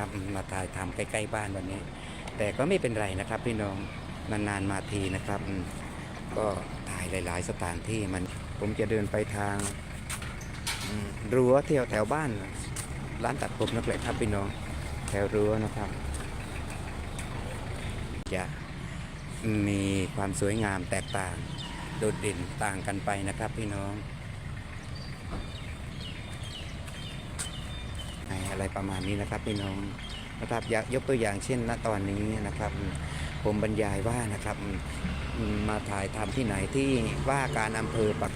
นะครับ มาถ่ายทำใกล้ๆบ้านวันนี้ แต่ก็ไม่เป็นไรนะครับพี่น้องนานๆมาทีนะครับ ก็ถ่ายหลายๆสถานที่มันผมจะเดินไปทางรั้วเที่ยวแถวบ้าน ร้านตัดผมนักแหละครับพี่น้องแถวรั้วนะครับ จะมีความสวยงามแตกต่าง โดดเด่นต่างกันไปนะครับพี่น้อง อะไรประมาณนี้นะครับพี่น้องนะครับอยากยกตัวอย่างเช่นณตอนนี้นะครับ ผมบรรยายว่านะครับอืมมาถ่ายทำที่ไหนที่ว่าการอำเภอปัก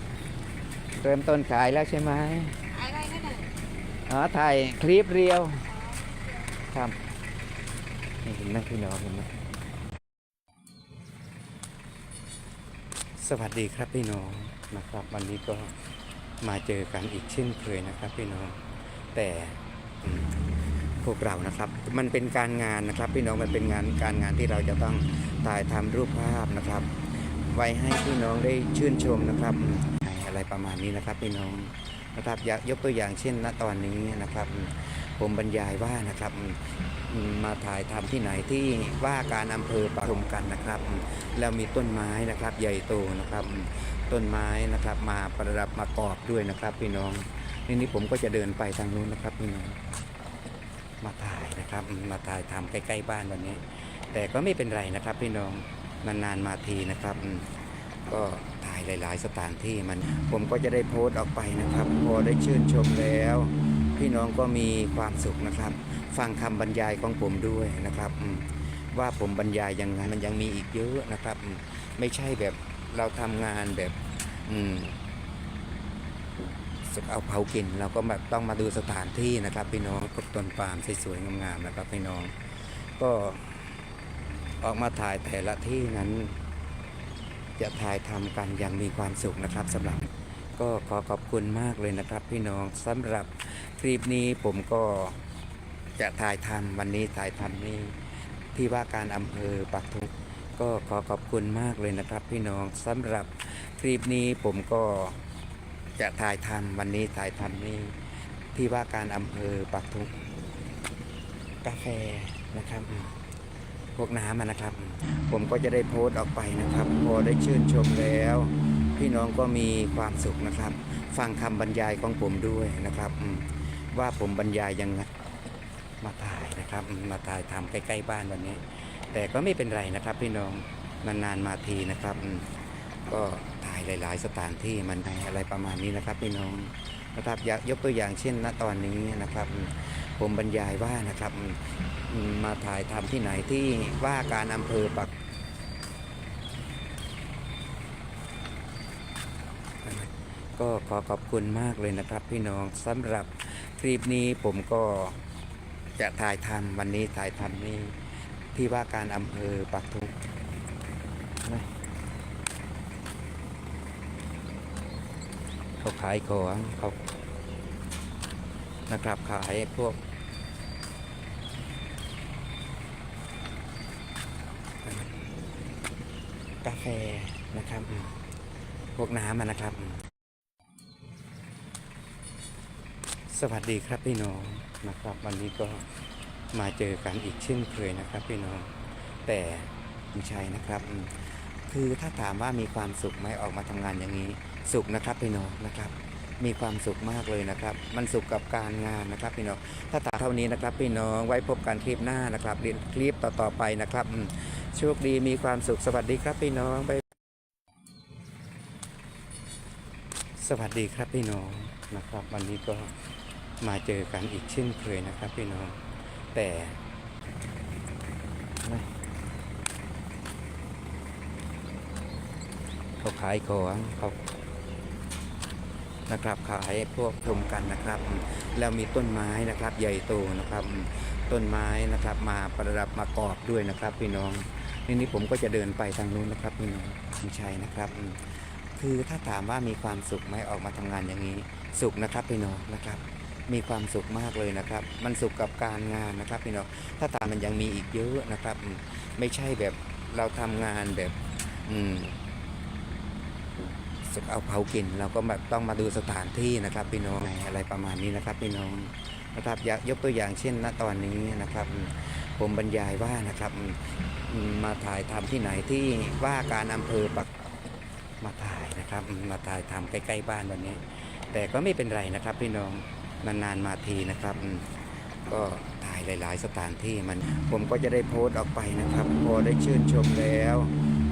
เริ่มต้นขายแล้วใช่ไหมอะไรนั่นน่ะอ๋อถ่ายคลิปเรียวครับนี่เห็นไหมพี่น้องเห็นไหมสวัสดีครับพี่น้องนะครับ วันนี้ก็มาเจอกันอีกเช่นเคยนะครับพี่น้องแต่อืม พวกเรานะครับ มันเป็นการงานนะครับ พี่น้องมันเป็นงานการงานที่เราจะต้องถ่ายทำรูปภาพนะครับ ไว้ให้พี่น้องได้ชื่นชมนะครับอะไรประมาณนี้นะครับพี่น้องนะครับยกยกตัวอย่างเช่นณตอนนี้นะครับ ผมบรรยายว่านะครับมาถ่ายทำที่ไหนที่ว่าการอำเภอปทุมกันนะครับ แล้วมีต้นไม้นะครับใหญ่โตนะครับ ต้นไม้นะครับมาประดับมากอบด้วยนะครับ พี่น้องนี่นี่ผมก็จะเดินไปทางนู้นนะครับพี่น้อง มาถ่ายนะครับ มาถ่ายทำใกล้ๆบ้านวันนี้ แต่ก็ไม่เป็นไรนะครับพี่น้องนานๆมาทีนะครับ ก็ถ่ายหลายๆสถานที่มันผมก็จะได้โพสต์ออกไปนะครับพอได้ชื่นชมแล้ว พี่น้องก็มีความสุขนะครับ ฟังคำบรรยายของผมด้วยนะครับ ว่าผมบรรยายยังไงมันยังมีอีกเยอะนะครับ ไม่ใช่แบบเราทำงานแบบ อืม เอาเผากิน เราก็แบบต้องมาดูสถานที่นะครับพี่น้องพวกต้นปาล์มสวยๆงามๆนะครับพี่น้อง ก็ออกมาถ่ายแต่ละที่นั้น จะถ่ายทำกันอย่างมีความสุขนะครับสำหรับก็ขอขอบคุณมากเลยนะครับ พี่น้องสำหรับคลิปนี้ผมก็จะถ่ายทำวันนี้ถ่ายทำนี่ที่ว่าการอำเภอปักทุงก็ขอขอบคุณมากเลยนะครับ พี่น้องสำหรับคลิปนี้ผมก็ จะถ่ายทำวันนี้ถ่ายทำนี่ที่ว่าการอำเภอปักทุงกาแฟนะครับ พวกน้ำนะครับ ผมก็จะได้โพสต์ออกไปนะครับ พอได้ชื่นชมแล้ว พี่น้องก็มีความสุขนะครับ ฟังคำบรรยายของผมด้วยนะครับ ว่าผมบรรยายยังไงมาถ่ายนะครับ มาถ่ายทำใกล้ๆบ้านวันนี้ แต่ก็ไม่เป็นไรนะครับ พี่น้องนานๆมาทีนะครับ ก็ถ่ายหลาย ๆ สถานที่มันอะไรประมาณนี้นะครับพี่น้องนะครับยกยกตัวอย่างเช่นณตอนนี้นะครับ ผมบรรยายว่านะครับมาถ่ายทำที่ไหนที่ว่าการอำเภอปักก็ขอขอบคุณมากเลยนะครับ พี่น้องสำหรับคลิปนี้ผมก็จะถ่ายทำวันนี้ถ่ายทำนี่ที่ว่าการอำเภอปักทุง เขาขายของเขานะครับขายพวกกาแฟนะครับ พวกน้ำนะครับ สวัสดีครับพี่น้องนะครับ วันนี้ก็มาเจอกันอีกเช่นเคยนะครับพี่น้องแต่ไม่ใช่นะครับ คือถ้าถามว่ามีความสุขไหมออกมาทำงานอย่างนี้ สุขนะครับพี่น้องนะครับ มีความสุขมากเลยนะครับ มันสุขกับการงานนะครับพี่น้องถ้าถามเท่านี้นะครับพี่น้องไว้พบกันคลิปหน้านะครับเรียนคลิปต่อๆไปนะครับโชคดีมีความสุขสวัสดีครับพี่น้องบ๊ายสวัสดีครับพี่น้องนะครับ วันนี้ก็มาเจอกันอีกเช่นเคยนะครับพี่น้องแต่ไม่ เขาขายของเขานะครับขายพวกชมกันนะครับ แล้วมีต้นไม้นะครับ ใหญ่โตนะครับ ต้นไม้นะครับมาประดับมากอบด้วยนะครับ พี่น้องนี่นี่ผมก็จะเดินไปทางนู้นนะครับพี่น้องไม่ใช่นะครับ คือถ้าถามว่ามีความสุขไหมออกมาทำงานอย่างนี้ สุขนะครับพี่น้องนะครับ มีความสุขมากเลยนะครับ มันสุขกับการงานนะครับพี่น้องถ้าตามมันยังมีอีกเยอะนะครับ ไม่ใช่แบบเราทำงานแบบ อืม สุกเอาเผากิน เราก็แบบต้องมาดูสถานที่นะครับพี่น้องอะไรประมาณนี้นะครับพี่น้องนะครับยกยกตัวอย่างเช่นณตอนนี้นะครับ ผมบรรยายว่านะครับมาถ่ายทำที่ไหนที่ว่าการอำเภอปักมาถ่ายนะครับ มาถ่ายทำใกล้ๆบ้านวันนี้ แต่ก็ไม่เป็นไรนะครับพี่น้องนานๆมาทีนะครับ ก็ถ่ายหลาย ๆ สถานที่มันผมก็จะได้โพสต์ออกไปนะครับ พอได้ชื่นชมแล้ว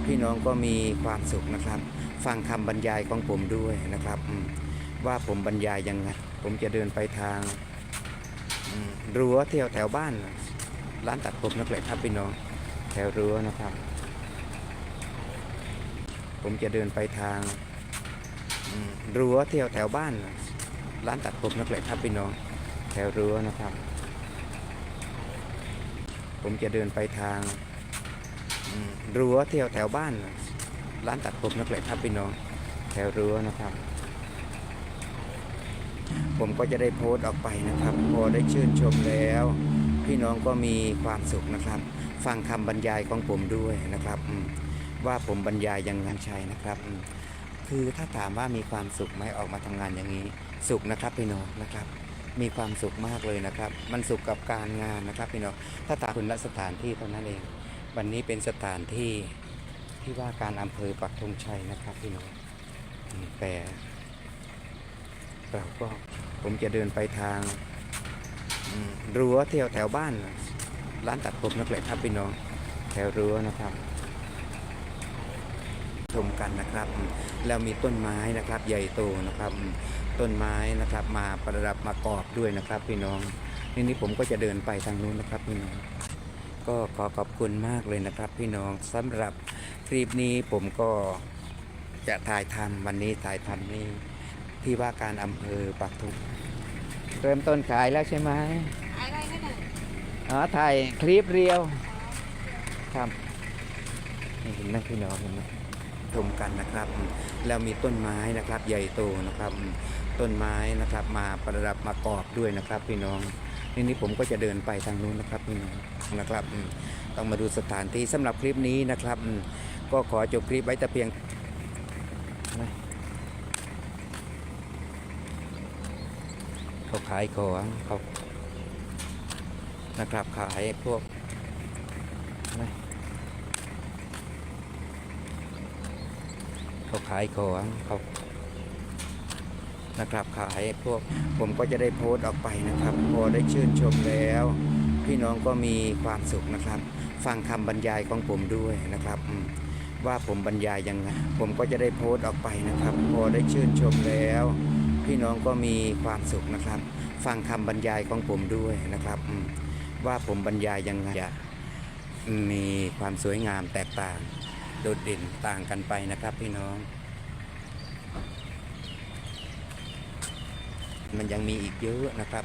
พี่น้องก็มีความสุขนะครับ ฟังคำบรรยายของผมด้วยนะครับ ว่าผมบรรยายยังไงผมจะเดินไปทางรั้วเที่ยวแถวบ้าน ร้านตัดผมนักเลยครับพี่น้องแถวรั้วนะครับ ผมจะเดินไปทางรั้วเที่ยวแถวบ้าน ร้านตัดผมนักเลยครับพี่น้องแถวรั้วนะครับ ผมจะเดินไปทาง รั้วเที่ยวแถวบ้าน ร้านตัดผมนักเลยครับพี่น้อง แถวรั้วนะครับ ผมก็จะได้โพสต์ออกไปนะครับ พอได้ชื่นชมแล้ว พี่น้องก็มีความสุขนะครับ ฟังคำบรรยายของผมด้วยนะครับ ว่าผมบรรยายยังไงใช่นะครับ คือถ้าถามว่ามีความสุขไหมออกมาทำงานอย่างนี้ สุขนะครับพี่น้องนะครับมีความสุขมากเลยนะครับ มันสุขกับการงานนะครับพี่น้อง ถ้าตามคุณละสถานที่เท่านั้นเอง วันนี้เป็นสถานที่ที่ว่าการอำเภอปักธงชัยนะครับพี่น้องแต่เราก็ผมจะเดินไปทางรั้วเที่ยวแถวบ้าน ร้านตัดผมนักเลยครับพี่น้องแถวรั้วนะครับชมกันนะครับ แล้วมีต้นไม้นะครับใหญ่โตนะครับ ต้นไม้นะครับมาประดับมากรอบด้วยนะครับพี่น้องนี่นี่ผมก็จะเดินไปทางนู้นนะครับพี่น้อง ก็ขอขอบคุณมากเลยนะครับ พี่น้องสำหรับคลิปนี้ผมก็จะถ่ายทำวันนี้ถ่ายทำนี่ที่ว่าการอำเภอปักทุงเริ่มต้นขายแล้วใช่ไหมอะไรนั่นน่ะอ๋อถ่ายคลิปเรียวครับนี่เห็นไหมพี่น้องเห็นไหมชมกันนะครับอืมแล้วมีต้นไม้นะครับ ใหญ่โตนะครับอืมต้นไม้นะครับ มาประดับมากรอบด้วยนะครับ พี่น้อง นี่นี่ผมก็จะเดินไปทางนู้นนะครับนะครับต้องมาดูสถานที่สำหรับคลิปนี้นะครับ ก็ขอจบคลิปไว้แต่เพียงเขาขายของเขานะครับขายพวกเขาขายของเขา นะครับขายพวกผมก็จะได้โพสต์ออกไปนะครับ พอได้ชื่นชมแล้ว พี่น้องก็มีความสุขนะครับ ฟังคำบรรยายของผมด้วยนะครับ ว่าผมบรรยายยังไงผมก็จะได้โพสต์ออกไปนะครับ พอได้ชื่นชมแล้ว พี่น้องก็มีความสุขนะครับ ฟังคำบรรยายของผมด้วยนะครับ ว่าผมบรรยายยังไงมีความสวยงามแตกต่าง โดดเด่นต่างกันไปนะครับพี่น้อง มันยังมีอีกเยอะนะครับ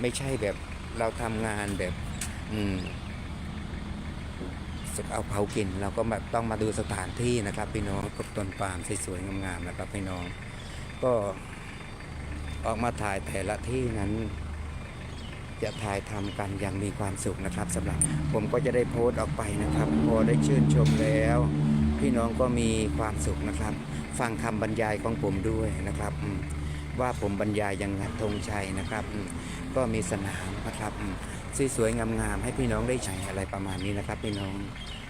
ไม่ใช่แบบเราทำงานแบบอืมสุกเอาเผากินเราก็แบบต้องมาดูสถานที่นะครับพี่น้องกับต้นปาล์มสวยๆงามๆนะครับพี่น้อง ก็ออกมาถ่ายแต่ละที่นั้น จะถ่ายทำกันอย่างมีความสุขนะครับสำหรับผมก็จะได้โพสต์ออกไปนะครับ พอได้ชื่นชมแล้ว พี่น้องก็มีความสุขนะครับ ฟังคำบรรยายของผมด้วยนะครับอื ว่าผมบรรยายยังไงธงชัยนะครับ ก็มีสนามนะครับสวยๆงามๆให้พี่น้องได้ใช้อะไรประมาณนี้นะครับ พี่น้อง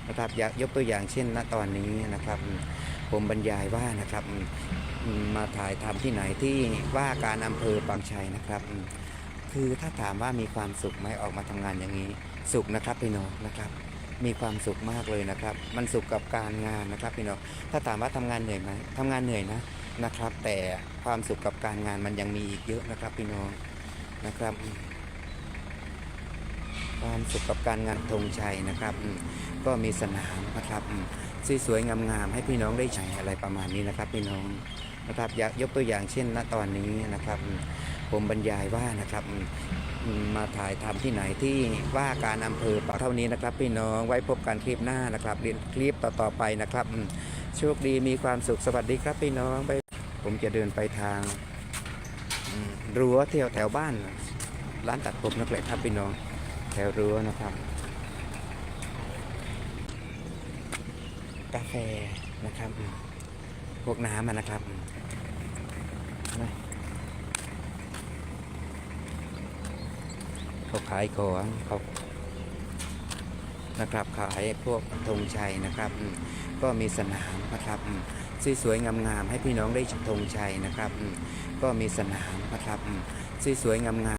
นะครับยกยกตัวอย่างเช่นณตอนนี้นะครับ ผมบรรยายว่านะครับมาถ่ายทำที่ไหนที่ว่าการอำเภอปางชัยนะครับ คือถ้าถามว่ามีความสุขไหมออกมาทำงานอย่างนี้ สุขนะครับพี่น้องนะครับ มีความสุขมากเลยนะครับ มันสุขกับการงานนะครับพี่น้องถ้าถามว่าทำงานเหนื่อยไหมทำงานเหนื่อยนะ นะครับ แต่ความสุขกับการงานมันยังมีอีกเยอะนะครับพี่น้องนะครับ ความสุขกับการงานธงชัยนะครับ ก็มีสนามนะครับสวยๆงามๆให้พี่น้องได้ใช้อะไรประมาณนี้นะครับ พี่น้องนะครับอยากยกตัวอย่างเช่นณตอนนี้นะครับ ผมบรรยายว่านะครับมาถ่ายทำที่ไหนที่ว่าการอำเภอปากเท่านี้นะครับ พี่น้องไว้พบกันคลิปหน้านะครับคลิปต่อๆไปนะครับโชคดีมีความสุขสวัสดีครับพี่น้องไป ผมจะเดินไปทางรั้วเที่ยวแถวบ้าน ร้านตัดผมนักเลยครับพี่น้อง แถวรั้วนะครับ กาแฟนะครับ พวกน้ำนะครับเขาขายของเขานะครับขายพวกธงชัยนะครับ ก็มีสนามนะครับ สวยๆงามๆให้พี่น้องได้ธงชัยนะครับ ก็มีสนามนะครับสวยๆงามๆ